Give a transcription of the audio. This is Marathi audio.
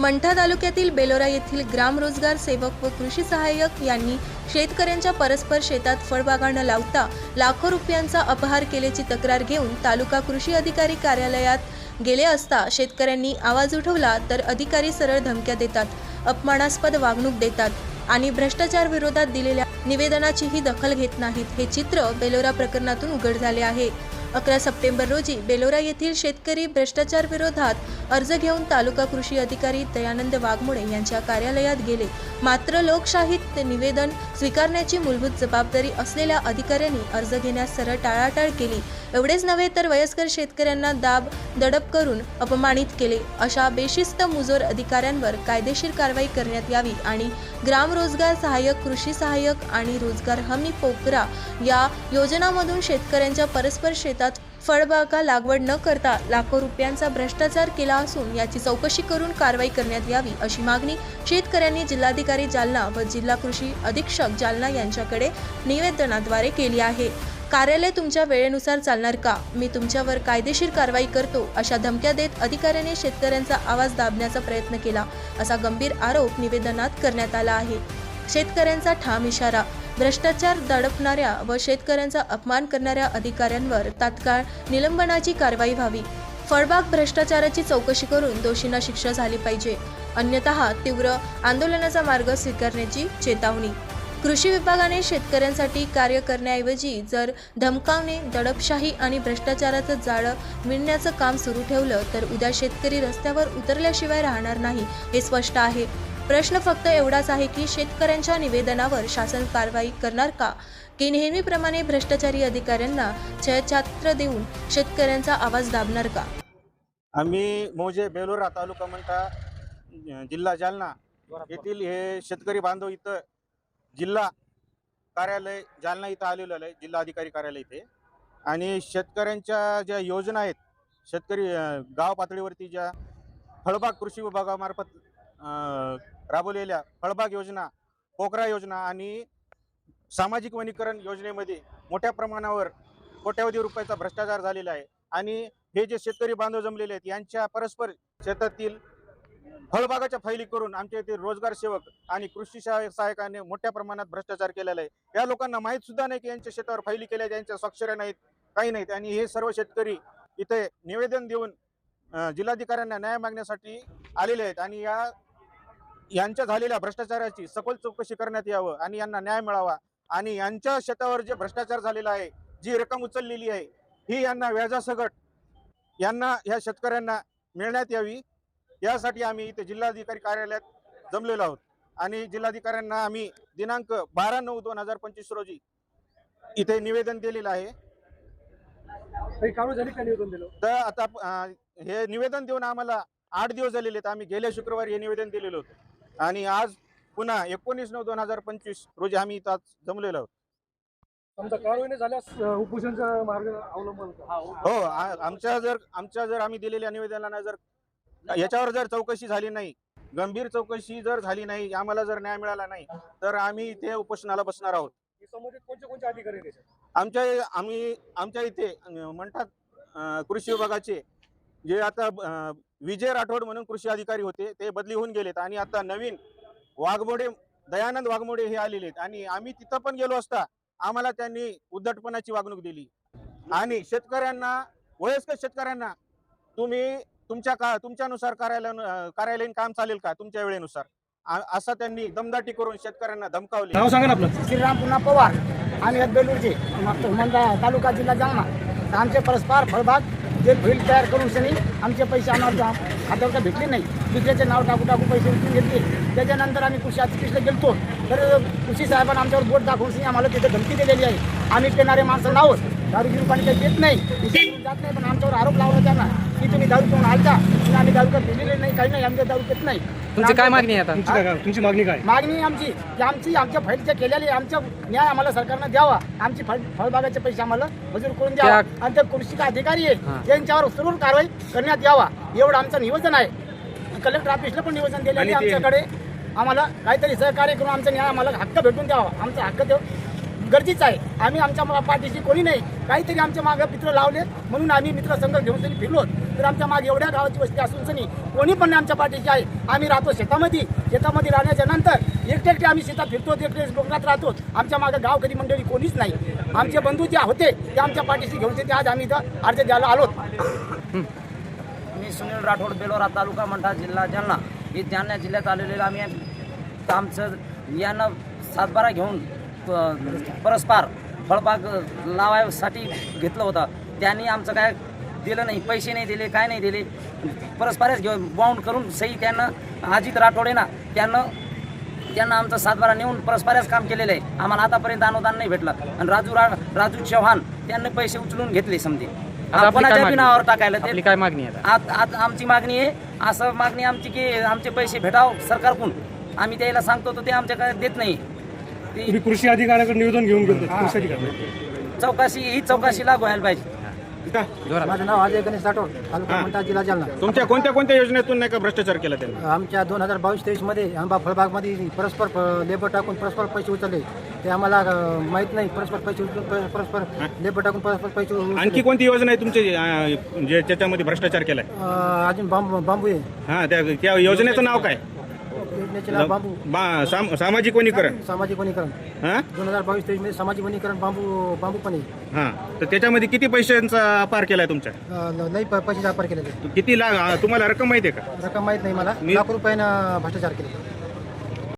मंठा तालुक्यातील बेलोरा येथील ग्राम रोजगार सेवक व कृषी सहाय्यक यांनी शेतकऱ्यांच्या परस्पर शेतात फळबागा न लावता लाखो रुपयांचा अपहार केल्याची तक्रार घेऊन तालुका कृषी अधिकारी कार्यालयात गेले असता शेतकऱ्यांनी आवाज उठवला तर अधिकारी सरळ धमक्या देतात अपमानास्पद वागणूक देतात आणि भ्रष्टाचार विरोधात दिलेल्या निवेदनाचीही दखल घेत नाहीत. हे चित्र बेलोरा प्रकरणातून उघड झाले आहे. अकरा सप्टेंबर रोजी बेलोरा येथील शेतकरी भ्रष्टाचार विरोधात अर्ज घेऊन तालुका कृषी अधिकारी दयानंद वाघमोडे यांच्या कार्यालयात गेले. मात्र लोकशाहीत निवेदन स्वीकारण्याची मूलभूत जबाबदारी असलेल्या अधिकाऱ्यांनी अर्ज घेण्यास सरळ टाळाटाळ केली. एवढेच नव्हे तर वयस्कर शेतकऱ्यांना दाब दडप करून अपमानित केले. अशा बेशिस्त मुजोर अधिकाऱ्यांवर कायदेशीर कारवाई करण्यात यावी आणि ग्राम रोजगार सहाय्यक कृषी सहाय्यक आणि रोजगार हमी पोकरा या योजनामधून शेतकऱ्यांच्या परस्पर शेतात फळबागा लागवड न करता लाखो रुपयांचा भ्रष्टाचार केला असून याची चौकशी करून कारवाई करण्यात यावी अशी मागणी शेतकऱ्यांनी जिल्हाधिकारी जालना व जिल्हा कृषी अधीक्षक जालना यांच्याकडे निवेदनाद्वारे केली आहे. कार्यालय तुमच्या वेळेनुसार चालणार का? मी तुमच्यावर कायदेशीर कारवाई करतो अशा धमक्या देत अधिकाऱ्याने शेतकऱ्यांचा आवाज दाबण्याचा प्रयत्न केला असा गंभीर आरोप निवेदनात करण्यात आला आहे. शेतकऱ्यांचा ठाम इशारा भ्रष्टाचार दडपणाऱ्या व शेतकऱ्यांचा अपमान करणाऱ्या अधिकाऱ्यांवर तात्काळ निलंबनाची कारवाई व्हावी. फळबाग भ्रष्टाचाराची चौकशी करून दोषींना शिक्षा झाली पाहिजे. अन्यतः तीव्र आंदोलनाचा मार्ग स्वीकारण्याची चेतावणी. कृषी विभागाने शेतकऱ्यांसाठी कार्य करण्याऐवजी जर धमकावणे दडपशाही आणि भ्रष्टाचाराचं जाळं विणण्याचं काम सुरू ठेवलं तर उद्या शेतकरी रस्त्यावर उतरल्याशिवाय राहणार नाही हे स्पष्ट आहे. प्रश्न फक्त एवढाच आहे की शेतकऱ्यांच्या निवेदनावर शासन कारवाई करणार का? की नेहमीप्रमाणे भ्रष्टाचारी अधिकाऱ्यांना छयछात्र देऊन शेतकऱ्यांचा आवाज दाबणार का? आम्ही मोजे बेलोरा तालुका म्हणता जिल्हा जालना येथील हे शेतकरी बांधव इथं जिल्हा कार्यालय जालना इथं आलेलो आहे जिल्हा अधिकारी कार्यालय इथे. आणि शेतकऱ्यांच्या ज्या योजना आहेत शेतकरी गाव पातळीवरती ज्या फळबाग कृषी विभागामार्फत राबवलेल्या फळबाग योजना पोकरा योजना आणि सामाजिक वनीकरण योजनेमध्ये मोठ्या प्रमाणावर कोट्यावधी रुपयाचा भ्रष्टाचार झालेला आहे. आणि हे जे शेतकरी बांधव जमलेले आहेत यांच्या परस्पर शेतातील फळबागाच्या फैली करून आमच्या येथील रोजगार सेवक आणि कृषी सहायकाने मोठ्या प्रमाणात भ्रष्टाचार केलेला आहे. या लोकांना माहीत सुद्धा नाही की यांच्या शेतावर फैली केल्या आहेत, यांच्या स्वाक्षऱ्या नाहीत काही नाहीत. आणि हे सर्व शेतकरी इथे निवेदन देऊन जिल्हाधिकाऱ्यांना न्याय मागण्यासाठी आलेले आहेत. आणि या यांच्या झालेल्या भ्रष्टाचाराची सखोल चौकशी करण्यात यावं आणि यांना न्याय मिळावा. आणि यांच्या शेतावर जे भ्रष्टाचार झालेला आहे जी रक्कम उचललेली आहे ही यांना व्याजासकट यांना ह्या शेतकऱ्यांना मिळण्यात यावी. यासाठी आम्ही इथे जिल्हाधिकारी कार्यालयात जमलेलो आहोत. आणि जिल्हाधिकाऱ्यांना आम्ही दिनांक बारा नऊ दोन हजार पंचवीस रोजी इथे निवेदन दिलेलं आहे. तर आता हे निवेदन देऊन आम्हाला आठ दिवस झालेले आहेत. आम्ही गेल्या शुक्रवारी हे निवेदन दिलेलं होतं. आणि आज पुन्हा एकोणीस नऊ दोन हजार पंचवीस रोजी आम्ही इथं आज जमलेलो आहोत समजा कारवाई नाही झाल्यास अं, उपोषणचा मार्ग अवलंबन? हो आ- आमच्या जर आमच्या जर आम्ही दिलेल्या निवेदनाला जर याच्यावर जर चौकशी झाली नाही गंभीर चौकशी जर झाली नाही आम्हाला जर न्याय मिळाला नाही तर आम्ही इथे उपोषणाला बसणार आहोत संबंधित कोणते कोणते अधिकारी आहेत त्याच्यात? आमच्या आम्ही आमच्या इथे अं, म्हणतात अं, कृषी विभागाचे जे आता अं, विजय राठोड म्हणून कृषी अधिकारी होते ते बदली होऊन गेलेत आणि आता नवीन वाघमोडे दयानंद वाघमोडे हे आलेले आहेत. आणि आम्ही तिथं पण गेलो असता आम्हाला त्यांनी उद्धटपणाची वागणूक दिली. आणि शेतकऱ्यांना वयस्कर शेतकऱ्यांना तुम्ही तुमच्या का तुमच्यानुसार कार्यालय कार्यालयीन काम चालेल का तुमच्या वेळेनुसार? असं त्यांनी दमदाटी करून शेतकऱ्यांना धमकावले. नाव सांगा ना आपलं. श्रीराम पुन्हा पवार आम्ही आहेत बेलूरचे तालुका जिल्हा जालना. आमचे परस्पर फळबाग जे फील्ड तयार करून सनी आमचे पैसे आम्हाला खात्यावर काय भेटले नाही. दुसऱ्याचे नाव टाकू टाकू पैसे उचलून घेतले. त्याच्यानंतर आम्ही कृषी अतिकृष्ण गेलतो. तर कृषी साहेबांना आमच्यावर बोट दाखवून सनी आम्हाला तिथे धमकी दिलेली आहे. आम्ही पेणारे माणसं नावच दारू घेऊन पाणी काही देत नाही. जात नाही पण आमच्यावर आरोप लावला त्यांना. की तुम्ही दारू पिऊन आलता पण आम्ही दारू काय पिलेले नाही काही नाही आमच्या दारू पित नाही. तुमची काय मागणी आहे आता? तुमची काय तुमची मागणी काय? मागणी आमची की आमची आमच्या फाईलच्या केलेली आमच्या न्याय आम्हाला सरकारनं द्यावा. आमची फळ फळबागाचे पैसे आम्हाला मंजूर करून द्यावा. त्या- आणि ते कृषी अधिकारी. आहे त्यांच्यावर सुरू कारवाई करण्यात यावा. एवढं आमचं नियोजन आहे. कलेक्टर ऑफिसला पण नियोजन दिलेलं आहे आणि ते- आमच्याकडे. आम्हाला काहीतरी सहकार्य करून आमचा न्याय आम्हाला हक्क भेटून द्यावा. आमचा हक्क देव गरजेचं आहे. आम्ही आमच्या मा- पाठीशी कोणी नाही. काहीतरी आमच्या मागे मित्र लावले म्हणून आम्ही मित्र संघ घेऊन तरी फिरलो तर आमच्या मागे एवढ्या गावाची वस्ती असून सनी कोणी पण नाही आमच्या पार्टीशी आहे. आम्ही राहतो शेतामध्ये. शेतामध्ये राहण्याच्या नंतर एकटे एकटे आम्ही शेतात फिरतो. एकटे डोंगरात राहतो. आमच्या मागे गावकरी मंडळी कोणीच नाही. आमचे बंधू जे होते ते आमच्या पाठीशी घेऊन ते आज आम्ही इथं अर्ज द्यायला आलो मी सुनील राठोड बेलोरा तालुका मंठा जिल्हा जालना. हे जालना जिल्ह्यात आलेले आम्ही. आमचं यानं सातबारा घेऊन परस्पर फळबाग लावायसाठी घेतलं होतं. त्यांनी आमचं काय दिलं नाही पैसे नाही दिले काय नाही दिले. परस्परच घेऊन बाउंड करून सही त्यानं अजित राठोडे ना त्यानं त्यांना आमचं सातबारा नेऊन परस्परच काम केलेलं आहे. आम्हाला आतापर्यंत अनुदान नाही भेटलं. आणि राजू रा राजू चव्हाण त्यांनी पैसे उचलून घेतले समजे. कोणाच्या? बी नावावर टाकायला ते काय मागणी आहे आमची मागणी आहे असं मागणी आमची की आमचे पैसे भेटाव सरकारकडून. आम्ही त्याला सांगतो तर ते आमच्याकडे देत नाही. तुम्ही कृषी अधिकाऱ्याकडे निवेदन घेऊन गेले कृषी अधिकारी चौकशी ही चौकशी लागू व्हायला पाहिजे. माझं नाव अजय गणेश राठोड तालुका मंठा जिल्हा जालना. तुमच्या कोणत्या कोणत्या योजनेतून नाही का भ्रष्टाचार केला त्यांनी? आमच्या दोन हजार बावीस तेवीसमध्ये आंबा फळबागमध्ये परस्पर प- लेबर टाकून परस्पर पैसे उचलले. ते आम्हाला अं, माहीत नाही परस्पर पैसे उचलून पर- परस्पर लेबर टाकून परस्पर पैसे उचलले. आणखी कोणती योजना आहे तुमची अं, जे त्याच्यामध्ये भ्रष्टाचार केलाय? अं, अजून बांबू बांबू आहे. हा त्या त्या योजनेचं नाव काय? योजनेचे बांबू. बा- साम- सामाजिक वनीकरण. सामाजिक वनीकरण. हा? दोन हजार बावीस तेवीसमध्ये सामाजिक वनीकरण बांबू बांबू पण आहे हा. तर त्याच्यामध्ये किती पैशांचा पार केलाय तुमच्या? अं, ल- लई प- पैसे वापर केलेले. किती लाख तुम्हाला रक्कम माहिती आहे का? रक्कम माहीत नाही मला. मी- लाख रुपयानं भ्रष्टाचार केले